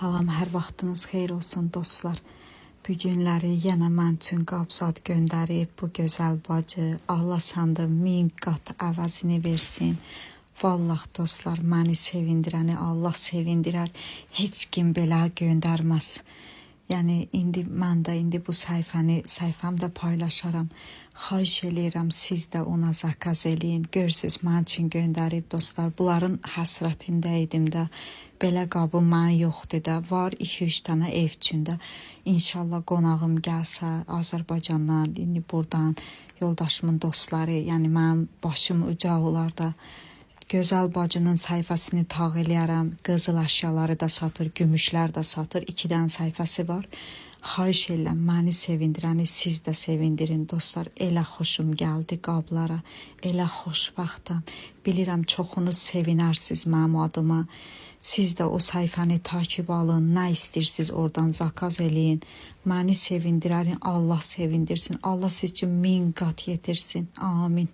Salam, hər vaxtınız xeyir olsun dostlar. Bu günləri yenə mən üçün qabzad göndərib bu gözəl bacı. Allah səndə min qat əvəzini versin. Vallah dostlar, məni sevindirəni Allah sevindirər. Heç kim belə göndərməz. Yəni indi mən də indi bu səhifəni səhifəmdə paylaşaram. Xahiş eləyirəm siz də ona zakaz eləyin. Görürsüz mən üçün göndərib dostlar. Bunların həsrətində idim də. Belə qabı mən yoxdur da. Var 2-3 dənə ev üçündə. İnşallah qonağım gəlsə Azərbaycandan, indi burdan yoldaşımın dostları, yəni mənim başım uca olar da. Gözəl bacının səhifəsini tağ eləyərəm. Qızıl əşyaları da satır, gümüşlər də satır. 2 dənə səhifəsi var. Xahiş edirəm məni sevindirəni siz də sevindirin dostlar. Elə xoşum gəldi qablara. Elə xoşbəxtəm. Bilirəm çoxunuz sevinərsiniz mənim adıma. Siz də o səhifəni takib alın. Nə istəyirsiniz oradan zakaz eləyin. Məni sevindirərin Allah sevindirsin. Allah siz üçün min qat yetirsin. Amin.